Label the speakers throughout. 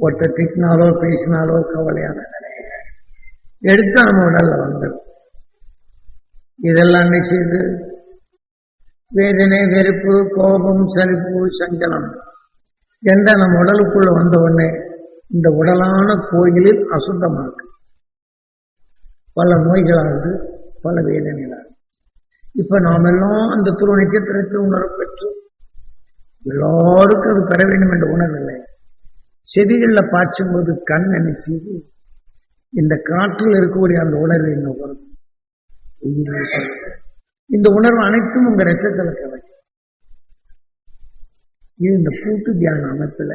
Speaker 1: ஒருத்தர் திட்டினாலோ பேசினாலோ கவலையான நிலை. எடுத்து நம்ம உடல்ல வந்துடும் இதெல்லாம் என்ன செய்யுது வேதனை வெறுப்பு கோபம் சலிப்பு சஞ்சலம் என்ற நம்ம உடலுக்குள்ள வந்த உடனே இந்த உடலான கோயிலில் அசுத்தமாக்கு. பல நோய்களாகுது பல வேதனைகளாகுது இப்ப நாம் எல்லாம் அந்த துருவ நட்சத்திரத்தை உணர்வு பெற்று எல்லாருக்கும் அது பெற வேண்டும் என்ற உணர்வில்லை செடிகளில் பாய்ச்சும் போது கண் என்ன செய்து இந்த காற்றில் இருக்கக்கூடிய அந்த உணர்வு என்ன வரும். இந்த உணர்வு அனைத்தும் உங்க ரத்தத்தில் கவலை இது இந்த கூட்டு தியான அமைப்புல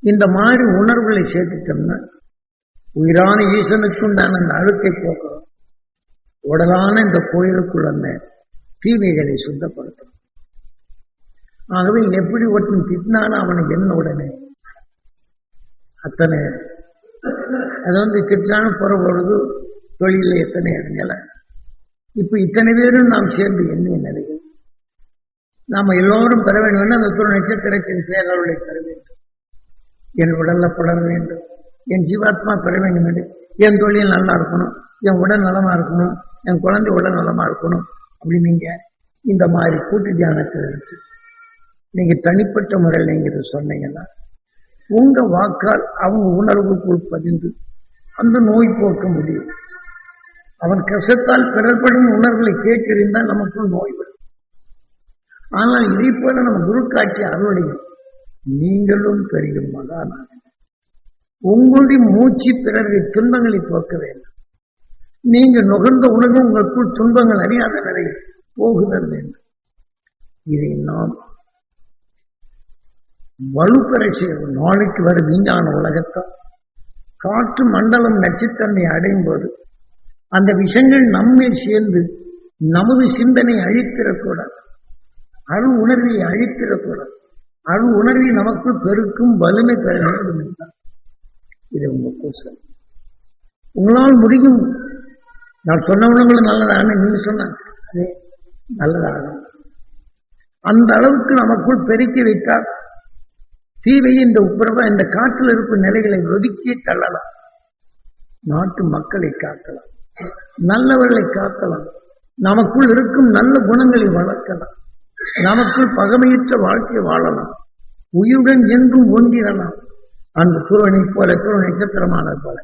Speaker 1: இந்த மாதிரி உணர்வுகளை சேர்த்துட்டோம்னா உயிரான ஈசனுக்குண்டான அந்த அழுக்கை போக்குறோம் உடலான இந்த கோயிலுக்குள்ள அந்த தீமைகளை சுத்தப்படுத்தும். ஆகவே எப்படி ஒருத்தன் திட்டினாலும் அவனுக்கு என்ன உடனே? அத்தனை. அது வந்து திட்டான பொழுது தொழிலில் எத்தனை இடங்கள இப்ப இத்தனை பேரும் நாம் சேர்ந்து என்ன நிலையில் நாம எல்லோரும் பெற வேண்டும் அந்த துணை நட்சத்திரத்தின் பேரருளை பெற வேண்டும். என் உடல்ல புலர வேண்டும். என் ஜீவாத்மா பெற வேண்டும் என்று. என் தொழில் நல்லா இருக்கணும். என் உடல் நலமா இருக்கணும். என் குழந்தை உடல் நலமா இருக்கணும். அப்படி நீங்க இந்த மாதிரி கூட்டு தியானத்தில் இருக்கு. நீங்க தனிப்பட்ட முறையில் நீங்க இதை சொன்னீங்கன்னா உங்க வாக்கால் அவங்க உணர்வுக்குள் பதிந்து அந்த நோய் போக்க முடியும். அவன் கஷ்டத்தால் பிறர்படும் உணர்வுகளை கேட்டிருந்தால் நமக்குள் நோய் வரும். ஆனால் இதை போல நம்ம குரு காட்சி அருளையும் நீங்களும் பெரியும் மகானாக. உங்களுடைய மூச்சு பிறருடைய துன்பங்களை போக்க வேண்டும். நீங்க நுகர்ந்த உணர்வு உங்களுக்குள் துன்பங்கள் அறியாத நிறைய போகுதல் வேண்டும். இதை நாம் வலுப்பெற செய்யும் நாளைக்கு வரும் விஞ்ஞான உலகத்தால் காற்று மண்டலம் நச்சுத்தன்மை அடையும் போது அந்த விஷங்கள் நம்மில் சேர்ந்து நமது சிந்தனை அழித்திடக்கூடாது. அரு உணர்வை அழித்திடக்கூடாது. அரு உணர்வை நமக்கு பெருக்கும் வலிமை பெற வேண்டும் என்றார். இது உங்க உங்களால் முடியும். நான் சொன்ன உணவுகள் நல்லதாகணும் நீங்க சொன்னாங்க அதே நல்லதாகணும் அந்த அளவுக்கு நமக்குள் பெருக்கி வைத்தால் தீவை இந்த உப்புரவ இந்த காற்றில் இருக்கும் நிலைகளை ஒதுக்கி தள்ளலாம். நாட்டு மக்களை காக்கலாம். நல்லவர்களை காக்கலாம். நமக்குள் இருக்கும் நல்ல குணங்களை வளர்க்கலாம். நமக்குள் பகமையற்ற வாழ்க்கை வாழலாம். உயிருடன் என்றும் ஒன்றிடலாம். அந்த குருவனை போல துருவ நட்சத்திரமானது போல.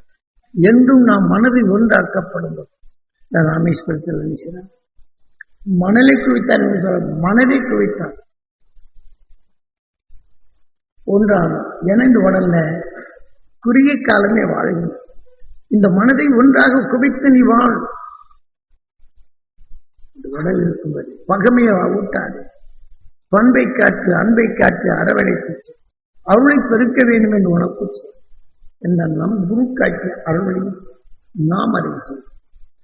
Speaker 1: என்றும் நாம் மனதை ஒன்றாக்கப்படும் நான் ராமேஸ்வரத்தில் நினைக்கிறேன். மணலை குவித்தார் என்று சொல்ல மனதை குவித்தார். ஒன்றான இணைந்து உடல்ல குறுகிய காலமே வாழும். இந்த மனதை ஒன்றாக குவித்து நீ வாழ். உடல் இருக்கும்போது பகமையை ஊட்டாது. பண்பை காற்று அன்பை காற்று அரவணைத்து அருளை பெருக்க வேண்டும் என்று உனக்கு என்ற நம் குரு காட்சி அருளை நாம் அறிவு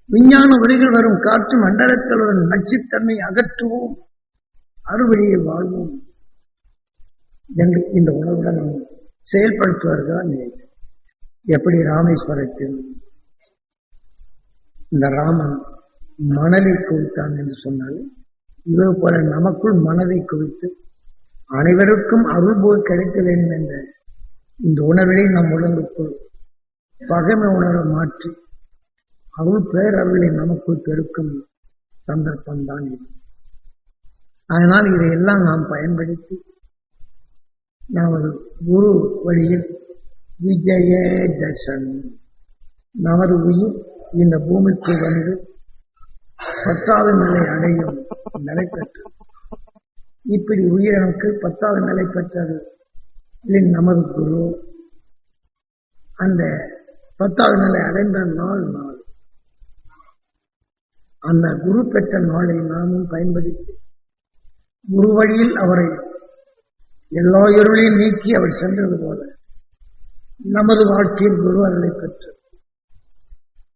Speaker 1: விஞ்ஞான உரைகள் வரும் காற்று மண்டலத்தில் நச்சுத்தன்மை அகற்றுவோம். அறுவழியை வாழ்வோம். என்று இந்த உணர்வுடன் நாம் செயல்படுத்துவார்கள் எப்படி ராமேஸ்வரத்தில் இந்த ராமன் மணலை குவித்தான் என்று சொன்னால் இவர் போல நமக்குள் மனதை குவித்து அனைவருக்கும் அருள்போய் கிடைக்க வேண்டும் என்ற இந்த உணர்வை நம் உடலுக்குள் பகைமை உணர்வை மாற்றி அருள் பேரருளை நமக்குள் பெருக்கும் சந்தர்ப்பம் தான் இது. அதனால் இதையெல்லாம் நாம் பயன்படுத்தி நமது குரு வழியில் விஜயதசன் நமது உயிர் இந்த பூமிக்கு வந்து பத்தாவது நிலை அடையும் நிலை பெற்று இப்படி உயிரனுக்கு பத்தாவது நிலை பெற்றது. நமது குரு அந்த பத்தாவது நிலை அடைந்த நாள் நாள். அந்த குரு பெற்ற நாளை நாமும் பயன்படுத்தி குரு வழியில் அவரை எல்லா இருளையும் நீக்கி அவர் சென்றது போல நமது வாழ்க்கையில் குரு அருளை பெற்று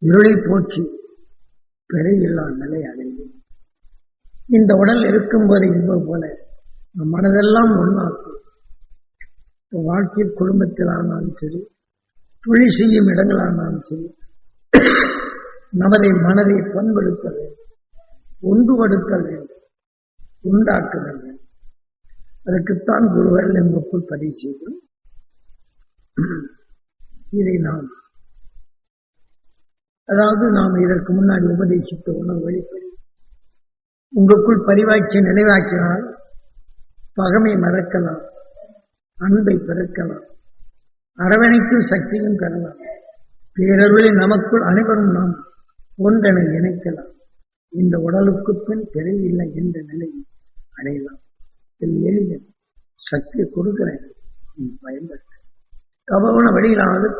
Speaker 1: இருளை போக்கி பிறையில்லா நிலை அடைந்து. இந்த உடல் இருக்கும்போது என்பது போல நம் மனதெல்லாம் ஒன்றாக்கும். வாழ்க்கையில் குடும்பத்தில் ஆனாலும் சரி தொழில் செய்யும் இடங்களானாலும் சரி நமதை மனதை பண்படுத்த வேண்டும் ஒன்றுபடுத்த வேண்டும் உண்டாக்குதல் வேண்டும். அதற்குத்தான் குருவர்கள் எங்களுக்குள் பதிவு செய்து இதை நாம் அதாவது நாம் இதற்கு முன்னாடி உபதேசித்த உணவு வெளிப்படை உங்களுக்குள் பரிவாட்சி நினைவாக்கினால் பகமை மறக்கலாம் அன்பை பிறக்கலாம் அரவணைக்கும் சக்தியும் பெறலாம் பேரருளை நமக்குள் அனைவரும் நாம் ஒன்றனை இணைக்கலாம் இந்த உடலுக்கு பின் பிறவில்லை என்ற நிலையை அடையலாம். எளிய சக்தியை கொடுக்கிறேன். நீ பயன்படுத்த. கபவன வழியிலாவது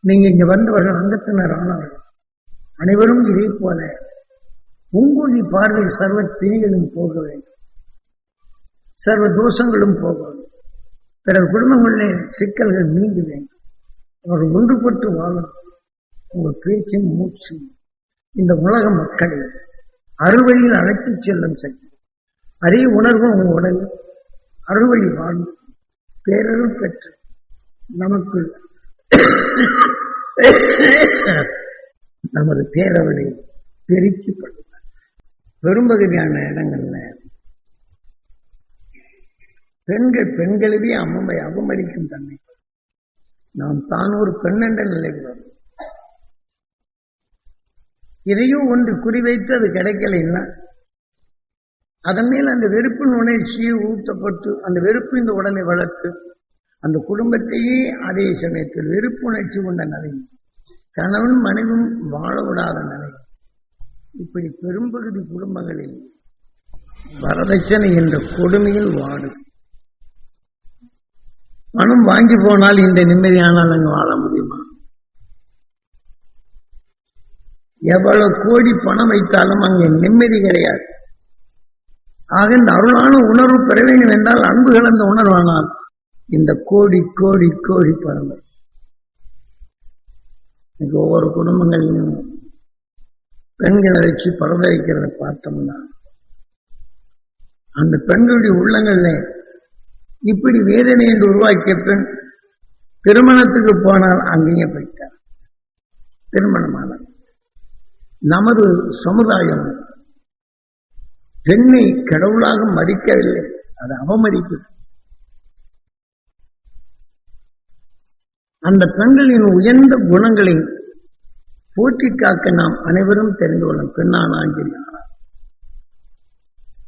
Speaker 1: நீங்க இங்க வந்தவர்கள் அங்கத்தினர் ஆனவர்கள். அனைவரும் இதே போல உங்களுடைய பார்வை சர்வ திணிகளும் போக வேண்டும். சர்வ தோஷங்களும் போக வேண்டும். பிறர் குடும்பங்களிலே சிக்கல்கள் நீங்க வேண்டும். அவர்கள் ஒன்றுபட்டு வாழும். உங்கள் பேச்சும் மூச்சும் இந்த உலக மக்களை அறுவழியில் அழைத்துச் செல்லும் சக்தி. அறிவு உணர்வும் உடல் அறுவழி வாழ்ந்து பேரருள் பெற்று நமக்குள் நமது பேரவனை பெருக்கிப்படுவார் பெரும்பகுதியான இடங்கள்ல பெண்கள் பெண்களவே அம்மை அவமதிக்கும் தன்மை. நாம் தான் ஒரு பெண் என்ற நிலைக்கு வரும் இதையும் ஒன்று குறிவைத்து அது கிடைக்கலைன்னா அதன் மேல் அந்த வெறுப்பின் உணர்ச்சி ஊட்டப்பட்டு அந்த வெறுப்பு இந்த உடலை வளர்த்து அந்த குடும்பத்தையே அதே சமயத்தில் வெறுப்பு உணர்ச்சி கொண்ட நிலை. கணவன் மனைவும் வாழ விடாத நிலை. இப்படி பெரும்பகுதி குடும்பங்களில் வரதட்சணை என்ற கொடுமையில் வாடும் பணம் வாங்கி போனால் இந்த நிம்மதியானால் அங்கு வாழ முடியுமா? எவ்வளவு கோடி பணம் வைத்தாலும் அங்கே நிம்மதி கிடையாது. ஆக இந்த அருளான உணர்வு பெற வேண்டும் என்றால் அன்பு கலந்த உணர்வானால் இந்த கோடி கோடி கோடி பணங்கள் இன்னைக்கு ஒவ்வொரு குடும்பங்களிலும் பெண்களை வச்சு பரத வைக்கிறத பார்த்தோம்னா அந்த பெண்களுடைய உள்ளங்கள்ல இப்படி வேதனை என்று உருவாக்கிய பெண் திருமணத்துக்கு போனால் அங்கேயே போயிட்டார் திருமணமான நமது சமுதாயம் பெண்ணை கடவுளாக மதிக்கவில்லை. அது அவமதிப்பு அந்த பெண்களின் உயர்ந்த குணங்களை போற்றி காக்க நாம் அனைவரும் தெரிந்து கொள்ளும் பெண்ணான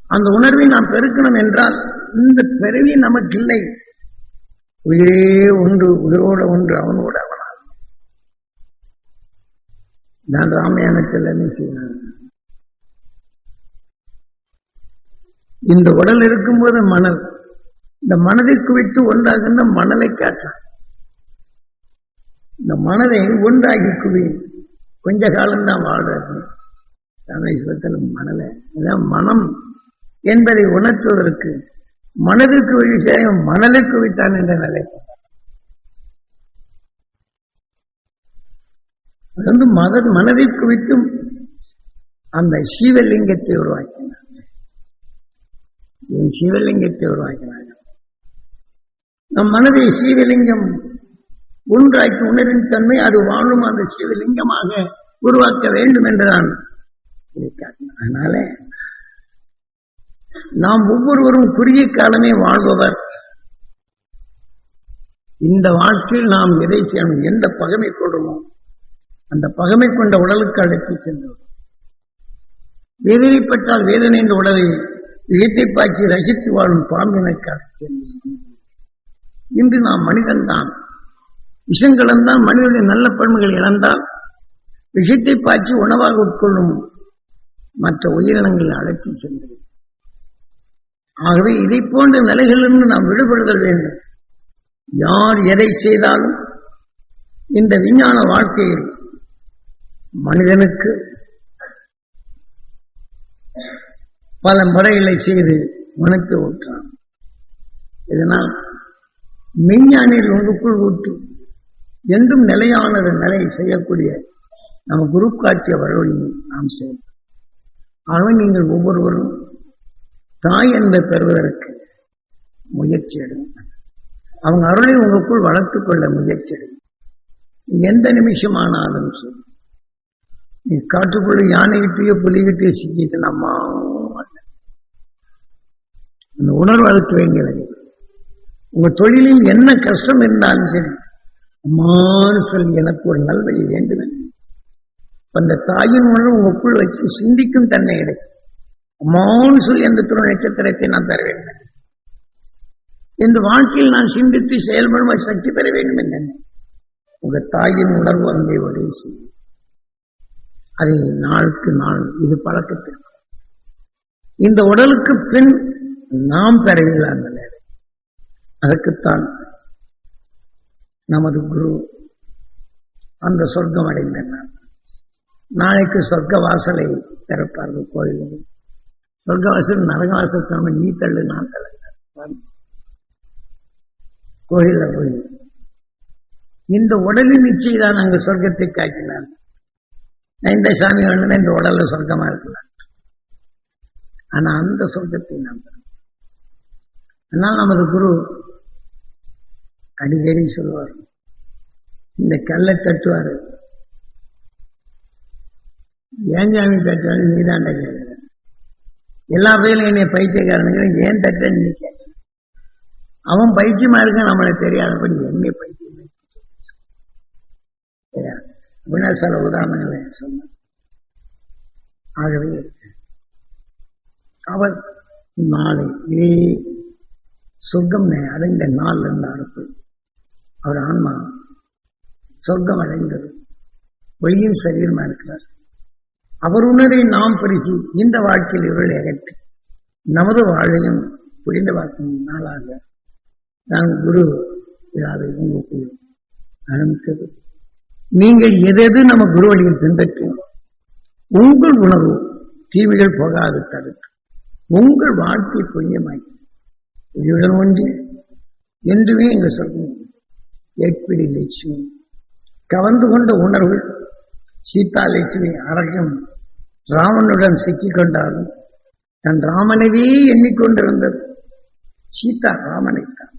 Speaker 1: அந்த உணர்வை நாம் பெருக்கணும் என்றால் இந்த பிறவி நமக்கு இல்லை உயிரே ஒன்று உயிரோட ஒன்று அவனோட அவனால். நான் ராமயானத்தில் என்ன செய்யணும் இந்த உடல் இருக்கும்போது மணல். இந்த மனதை குவித்து ஒன்றாகின்ற மணலை காட்டான். இந்த மனதை ஒன்றாகி குவி கொஞ்ச காலம்தான் வாழ்றது ராமேஸ்வரத்தில் மணலை. இதான் மனம் என்பதை உணர்த்துவதற்கு மனதிற்கு விஷயம் மணலுக்கு விட்டான் என்ற நிலை. அது வந்து மத மனதை குவித்தும் அந்த சீவலிங்கத்தை உருவாக்கினார் சிவலிங்கத்தை உருவாக்கினார் நம் மனதை சிவலிங்கம் ஒன்றாக்கி உணரின் தன்மை அது வாழும் அந்த சிவலிங்கமாக உருவாக்க வேண்டும் என்றுதான் அதனால நாம் ஒவ்வொருவரும் குறுகிய காலமே வாழ்பவர். இந்த வாழ்க்கையில் நாம் எதை செய்யணும் எந்த பகமை கொள்றோமோ அந்த பகமை கொண்ட உடலுக்கு அழைத்து சென்றோம் வேதனைப்பட்டால் வேதனை என்ற உடலை இயற்கை பாய்ச்சி ரசித்து வாழும் பாம்பினக்காக இன்று நாம் மனிதன்தான். விஷம் கலந்தால் மனிதனுடைய நல்ல பண்புகள் இழந்தால் விஷத்தை பாய்ச்சி உணவாக உட்கொள்ளும் மற்ற உயிரினங்களை அழைத்து சென்றது ஆகவே இதை போன்ற நிலைகளிலிருந்து நாம் விடுபடுதல் வேண்டும். யார் எதை செய்தாலும் இந்த விஞ்ஞான வாழ்க்கையில் மனிதனுக்கு பல முறைகளை செய்து உனக்கு ஊற்றான் இதனால் மெய்ஞானியில் உங்களுக்குள் ஊற்றி என்றும் நிலையானது நிலை செய்யக்கூடிய நம்ம குரு காட்டிய வரவழியை நாம் செய்வோம் ஆகவே நீங்கள் ஒவ்வொருவரும் தாய் என்பதை பெறுவதற்கு முயற்சி எடுங்க அவங்க அருளை உங்களுக்குள் வளர்த்துக் கொள்ள முயற்சி எடுங்க எந்த நிமிஷமானாலும் சரி. நீ காட்டுக்குள்ள யானைகிட்டயோ புலிகிட்டயோ சிக்கிட்டு நம்ம அந்த உணர்வு அதுக்கு வேண்டியது. உங்க தொழிலில் என்ன கஷ்டம் இருந்தாலும் சரி அம்மானு சொல்லி எனக்கு ஒரு நல்வழி வேண்டும். அந்த தாயின் உணர்வு உங்களுக்குள் வச்சு சிந்திக்கும் தன்மை கிடைக்கும். அம்மானு சொல்லி அந்த துணை நட்சத்திரத்தை நான் தர வேண்டும். இந்த வாழ்க்கையில் நான் சிந்தித்து செயல்படும் சக்தி பெற வேண்டும் என்ன உங்க தாயின் உணர்வு அங்கே உதவி செய்யும் அதை நாளுக்கு நாள் இது பழக்கத்திற்கு. இந்த உடலுக்கு பின் நாம் பெறவில்லை அந்த நேரம் அதற்குத்தான் நமது குரு அந்த சொர்க்கம் அடைந்தனர். நாளைக்கு சொர்க்க வாசலை திறப்பார்கள் கோயிலில். சொர்க்க வாசல் நரக வாசல் நீ தள்ளு நான் தள்ள. கோயில போய். இந்த உடலின் நிச்சயம் அங்கு சொர்க்கத்தை காக்கினார் இந்த சாமி வேணும்னா இந்த உடல்ல சொர்க்கமா இருக்கலாம் ஆனா அந்த சொர்க்கத்தை நாம் ஆனால் நமது குரு அடிக்கடி சொல்லுவார். இந்த கல்லை தட்டுவார். ஏன் சாமி தட்டுவாரு? நீ தான் எல்லா பயிலும் என்னை பைத்தியக்காரனுங்க ஏன் தட்ட நீ கேட்க. அவன் பைத்தியமா இருக்க நம்மளுக்கு தெரியாதபடி என்னை பைத்தியம் அப்படின்னா சில உதாரணங்களை சொன்ன ஆகவே அவர் நாளை இதே சொர்க்கம் அடைந்த நாள் இருந்து அடுத்து அவர் ஆன்மா சொர்க்கம் அடைந்தது. வெளியும் சரீரமா இருக்கிறார்? அவர் உணரை நாம் பெருகி இந்த வாழ்க்கையில் இவர்களை அகற்றி நமது வாழையும் புரிந்த வாழ்க்கையும் நாளாக நான் குரு விழாவை உங்களுக்கு ஆரம்பித்தது நீங்கள் எதெது நம்ம குரு வழியில் பின்பற்றும்? உங்கள் உணர்வு தீமைகள் போகாது தடுக்கும். உங்கள் வாழ்க்கை புண்ணியமாக்கி உயிருடன் ஒன்று என்றுமே எங்க சொல்லும் ஏற்பிடி லட்சுமி. கவர்ந்து கொண்ட உணர்வு சீதா லட்சுமி அரகம் ராமனுடன் சிக்கிக் கொண்டாலும் தன் ராமனவே எண்ணிக்கொண்டிருந்தது. சீதா ராமனைத்தான்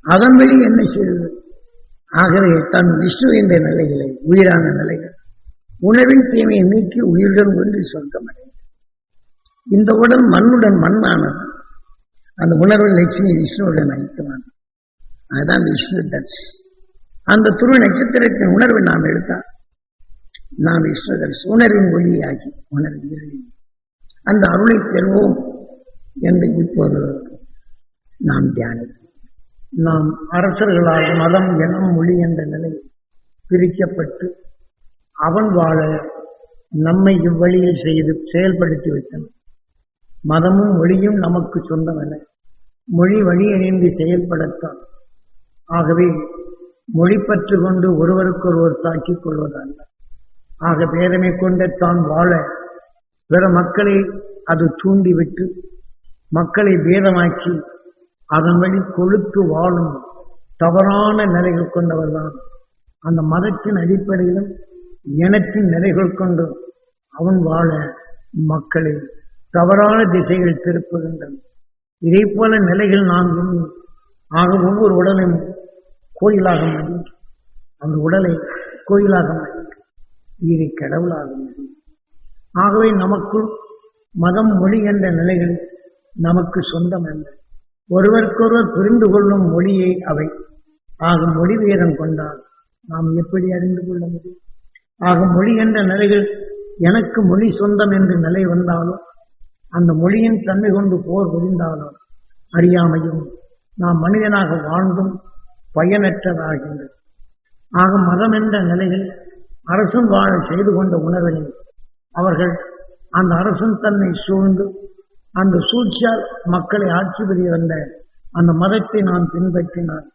Speaker 1: அதன் வழி என்ன செய்தது? ஆகவே தன் விஷ்ணு என்ற நிலைகளை உயிரான நிலைகள் உணவின் தீமையை நீக்கி உயிருடன் ஒன்று சொர்க்கமடைந்தது. இந்த உடல் மண்ணுடன் மண்ணானது. அந்த உணர்வு லட்சுமி விஷ்ணுவோட ஐக்கியமானது அதுதான் விஷ்ணு தட்ஸ். அந்த துரு நட்சத்திரத்தின் உணர்வை நாம் எடுத்தால் நாம் விஷ்ணு தட்ஸ். உணர்வின் ஒளியாகி உணர்வு அந்த அருளை பெறுவோம் என்று இப்போது நாம் தியானிப்போம். நாம் அரசர்களால் மதம் இனம் மொழி என்ற நிலை பிரிக்கப்பட்டு அவன் வாழ நம்மை இவ்வழியில் செய்து செயல்படுத்தி விட்டன மதமும் மொழியும் நமக்கு சொந்தமல்ல. மொழி வழி இணைந்து செயல்படத்தான். ஆகவே மொழி பற்று கொண்டு ஒருவருக்கொருவர் தாக்கிக் கொள்வதல்ல ஆக பேதமை கொண்ட தான் வாழ பிற மக்களை அது தூண்டிவிட்டு மக்களை பேதமாக்கி அதன் வழி கொழுத்து வாழும் தவறான நிலைகள் கொண்டவர்தான். அந்த மதத்தின் அடிப்படையிலும் இனத்தின் நிலைகள் கொண்டு அவன் வாழ மக்களை தவறான திசைகள் திருப்புகின்றன. இதே போல நிலைகள் நாம் ஆக ஒவ்வொரு உடலும் கோயிலாக மாறி அந்த உடலை கோயிலாக மாறி உயிரை கடவுளாக மாறி ஆகவே நமக்குள் மதம் மொழி என்ற நிலைகள் நமக்கு சொந்தம் அல்ல ஒருவருக்கொருவர் புரிந்து கொள்ளும் மொழியை அவை. ஆக மொழி வேதம் கொண்டால் நாம் எப்படி அறிந்து கொள்ள முடியும்? ஆக மொழி என்ற நிலைகள் எனக்கு மொழி சொந்தம் என்று நிலை வந்தாலும் அந்த மொழியின் தன்மை கொண்டு போர் புரிந்தாலும் அறியாமையும் நாம் மனிதனாக வாழ்ந்தும் பயனற்றதாகின்றது. ஆக மதம் என்ற நிலையில் அரசும் வாழ செய்து கொண்ட உணர்வையும் அவர்கள் அந்த அரசும் தன்னை சூழ்ந்து அந்த சூழ்ச்சியால் மக்களை ஆட்சி புரிய வந்த அந்த மதத்தை நான் பின்பற்றினார்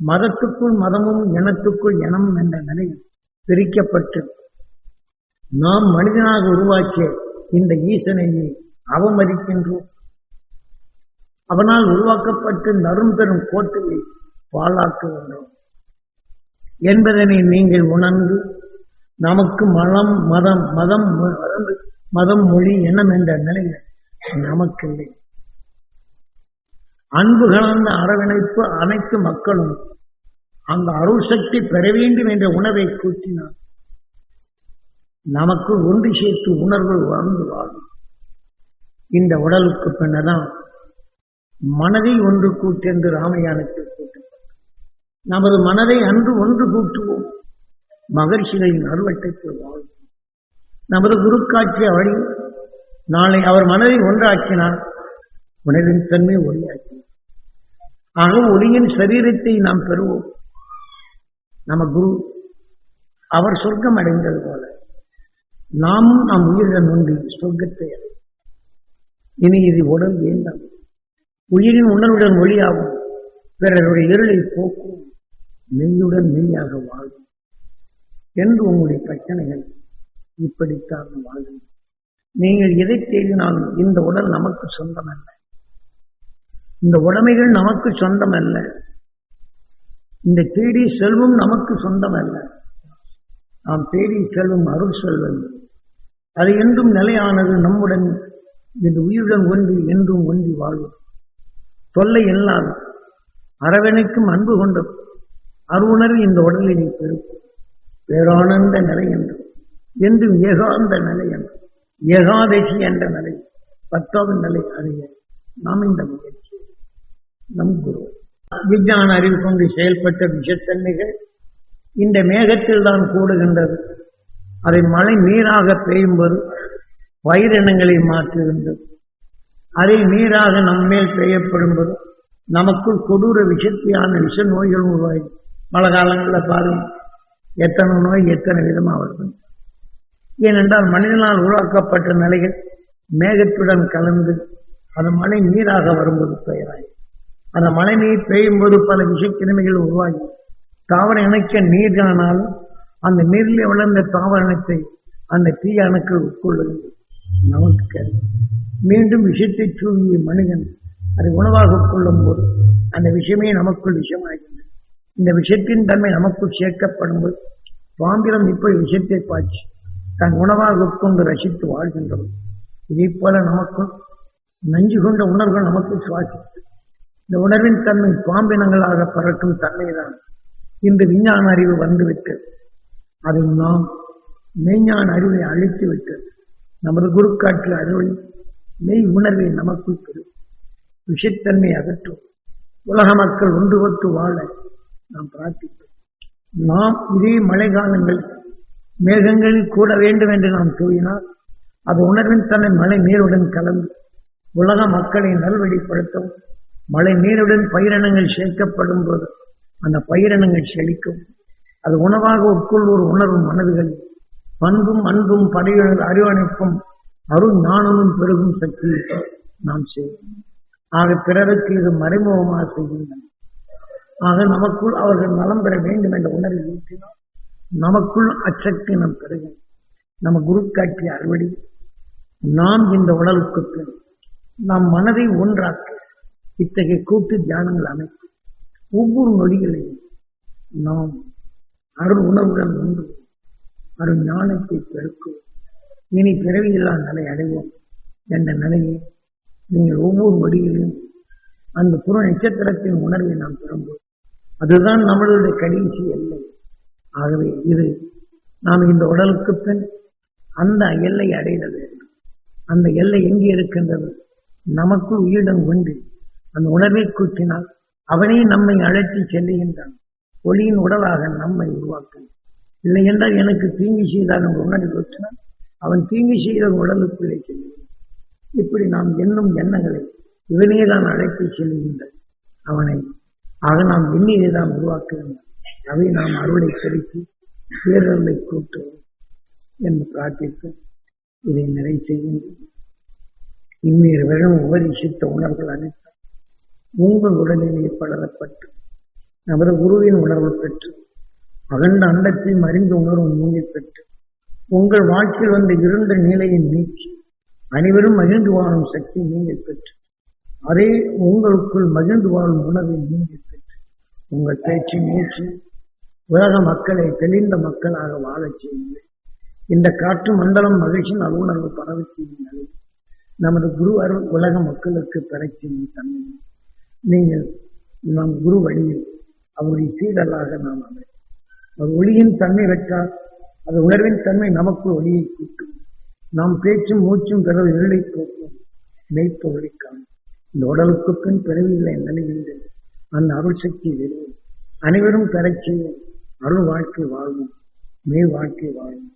Speaker 1: மதத்துக்குள் மதமும் இனத்துக்குள் இனமும் என்ற நிலையில் பிரிக்கப்பட்டு நாம் மனிதனாக உருவாக்கிய இந்த ஈசனையை அவமதிக்கின்றோம். அவனால் உருவாக்கப்பட்டு நரும் பெறும் கோட்டையை பாழாக்குகின்றோம் என்பதனை நீங்கள் உணர்ந்து நமக்கு மலம் மதம் மதம் மதம் மொழி என்ன என்ற நிலையில் நமக்கில்லை. அன்பு கலந்த அரவணைப்பு அனைத்து மக்களும் அந்த அருள் சக்தி பெற வேண்டும் என்ற உணவை கூட்டினார் நமக்கு ஒன்று சேர்த்து உணர்வு வாழ்ந்து வாழும். இந்த உடலுக்கு பின்னதான் மனதை ஒன்று கூட்டென்று ராமயானத்தில் கூட்டப்பட்டது நமது மனதை அன்று ஒன்று கூட்டுவோம். மகர்ஷிகளின் அருவட்டத்தில் வாழ்வோம். நமது குருக்காட்சிய வழி நாளை அவர் மனதை ஒன்றாக்கினார் உணவின் தன்மை ஒளியாக்கினார் ஆக ஒளியின் சரீரத்தை நாம் பெறுவோம். நம்ம குரு அவர் சொர்க்கம் அடைந்தது போல நாமும் நாம் உயிரிடம் ஒன்றி சொர்க்கத்தை அடைவோம். இனி இது உடல் வேண்டாம். உயிரின் உணர்வுடன் ஒளியாகும். பிறருடைய இருளை போக்கும். மெய்யுடன் மெய்யாக வாழும் என்று உங்களுடைய பிரச்சனைகள் இப்படித்தான் வாழும் நீங்கள் எதை தேடினாலும் இந்த உடல் நமக்கு சொந்தம் அல்ல இந்த உடைமைகள் நமக்கு சொந்தம் அல்ல இந்த தேடி செல்வம் நமக்கு சொந்தம் அல்ல நாம் தேடி செல்வம் அருள் செல்வம். அது என்றும் நிலையானது நம்முடன் இது உயிருடன் ஒன்றி என்றும் ஒன்றி வாழ்வது தொல்லை இல்லாது அரவணைக்கும் அன்பு கொண்டது அருணர் இந்த உடலில் பெருக்கும். பேரானந்த நிலை என்று என்றும் ஏகாந்த நிலை என்று ஏகாதசி என்ற நிலை பத்தாவது நிலை அறிய நாம் இந்த முயற்சி. நம் குரு. விஞ்ஞான அறிவு கொண்டு செயல்பட்ட விஷத்தன்மைகள் இந்த மேகத்தில் தான் கூடுகின்றது. அதை மழை நீராக பெய்யும்போது பயிரினங்களை மாற்றியிருந்தது அதை நீராக நம்மேல் பெய்யப்படும்போது நமக்குள் கொடூர விஷத்தியான விஷ நோய்கள் உருவாகி. மழை காலங்களில் பாருங்க எத்தனை நோய் எத்தனை விதமாக வருது. ஏனென்றால் மனிதனால் உருவாக்கப்பட்ட நிலைகள் மேகத்துடன் கலந்து அது மழை நீராக வரும்போது பெயராய். அந்த மழை நீர் பெய்யும் போது பல விஷக்கிருமிகள் உருவாகி. தாவர இணைக்க நீர் காணாலும் அந்த நீரில் வளர்ந்த தாவர இனத்தை அந்த தீய அணுக்கள் உட்கொள்ளுகிறது நமக்கு மீண்டும் விஷத்தை சூழிய மனிதன் அதை உணவாக கொள்ளும் போது அந்த விஷயமே நமக்குள் விஷயமாகின்றது இந்த விஷயத்தின் தன்மை நமக்குள் சேர்க்கப்படும் போது பாம்பிரம் இப்படி விஷத்தை பாய்ச்சி தன் உணவாக உட்கொண்டு ரசித்து வாழ்கின்றது இதே போல நமக்கும் நஞ்சு கொண்ட உணர்வுகள் நமக்கு சுவாசித்து இந்த உணர்வின் தன்மை பாம்பினங்களாக பறக்கும் தன்மைதான். இந்த விஞ்ஞான அறிவு வந்துவிட்டது. அதை நாம் மெய்ஞான அறிவை அழித்து விட்டது நமது குருக்காற்று அருள் மெய் உணர்வை நமக்குள் பெறும் விஷத்தன்மை அகற்றும். உலக மக்கள் ஒன்றுபட்டு வாழ நாம் பிரார்த்திப்போம். நாம் இதே மழை காலங்கள் மேகங்களில் கூட வேண்டும் என்று நாம் கூறினால் அது உணர்வின் தன்னை மழை நீருடன் கலந்து உலக மக்களை நல்வழிப்படுத்தவும் மழை நீருடன் பயிரினங்கள் சேர்க்கப்படும் போது அந்த பயிரினங்கள் செழிக்கும். அது உணவாக உட்கொள்வோர் உணர்வு மனதுகளில் பண்பும் அன்பும் படையுடன் அறிவணைப்பும் அருள் ஞானமும் பெருகும் சக்தி நாம் செய்வோம். ஆக பிறருக்கு இது மறைமுகமாக செய்கின்றன. ஆக நமக்குள் அவர்கள் நலம் பெற வேண்டும் என்ற உணர்வை ஊற்றினால் நமக்குள் அச்சக்தி நாம் பெறுகிறோம் நம்ம குரு காட்டிய அறுவடை நாம் இந்த உடலுக்கு பின் நம் மனதை ஒன்றாக்க இத்தகைய கூட்டு தியானங்கள் அமைத்து ஒவ்வொரு நொடிகளையும் நாம் அருள் உணர்வுடன் ஒன்று அருள் ஞானத்தை பெருக்கும். இனி பிறவியில்லா நிலை அடைவோம் என்ற நிலையை நீங்கள் ஒவ்வொரு நொடியிலும் அந்த புற நட்சத்திரத்தின் உணர்வை நாம் பெறும்போது அதுதான் நம்மளுடைய கடைசி எல்லை. ஆகவே இது நாம் இந்த உடலுக்கு பின் அந்த எல்லை அடைத வேண்டும். அந்த எல்லை எங்கே இருக்கின்றது? நமக்குள் உயிரிடம் உண்டு. அந்த உணர்வை கூட்டினால் அவனே நம்மை அழைத்து செல்லுகின்றான். ஒளியின் உடலாக நம்மை உருவாக்கும் இல்லை என்றால் எனக்கு தீங்கு செய்தால் உங்கள் உணர்வை அவன் தீங்கு செய்த உடலுக்குள்ளே செல்லும். இப்படி நாம் எண்ணும் எண்ணங்களை இவனே தான் அழைத்து செல்கின்ற அவனை. ஆக நாம் எண்ணியதை தான் உருவாக்க அவை நாம் அருளை செலுத்தி பேரருளை கூட்டுவோம் என்று பிரார்த்தித்து இதை நிறை செய்கின்றோம். இன்னொரு வெறும் உபதேசித்த உணர்வுகள் அனைத்தும் உங்கள் உடலிலே பலரப்பட்டு நமது குருவின் உணர்வு பெற்று அகண்ட அண்டத்தையும் அறிந்த உணரும் நீங்கி பெற்று உங்கள் வாழ்க்கையில் வந்த இருண்ட நிலையை நீக்கி அனைவரும் மகிழ்ந்து வாழும் சக்தி நீங்கள் பெற்று அதே உங்களுக்குள் மகிழ்ந்து வாழும் உணர்வை நீங்கள் பெற்று உங்கள் பேச்சு மூச்சு உலக மக்களை தெளிந்த மக்களாக வாழச் செய்யுங்கள். இந்த காற்று மண்டலம் மகிழ்ச்சியின் அலுவலர்வு பரவச் செய்யுங்கள். நமது குரு அருள் உலக மக்களுக்கு பெறச் செய்யும் தன்மை. நீங்கள் நம் குரு வழியில் அவருடைய சீடலாக நாம் அமை அது ஒளியின் தன்மை பெற்றால் அது உணர்வின் தன்மை நமக்கு ஒளியை கூட்டும் நாம் பேச்சும் மூச்சும் பிறகு இருளை போக்கும் மெய்ப்ப ஒளிக்காம் இந்த உடலுக்கு பின் பிறவில்லை நிலையில் அந்த அருள் சக்தி வெளியே அனைவரும் பெறச் செய்யும் அருள் வாழ்க்கை வாழும் மெய் வாழ்க்கை வாழும்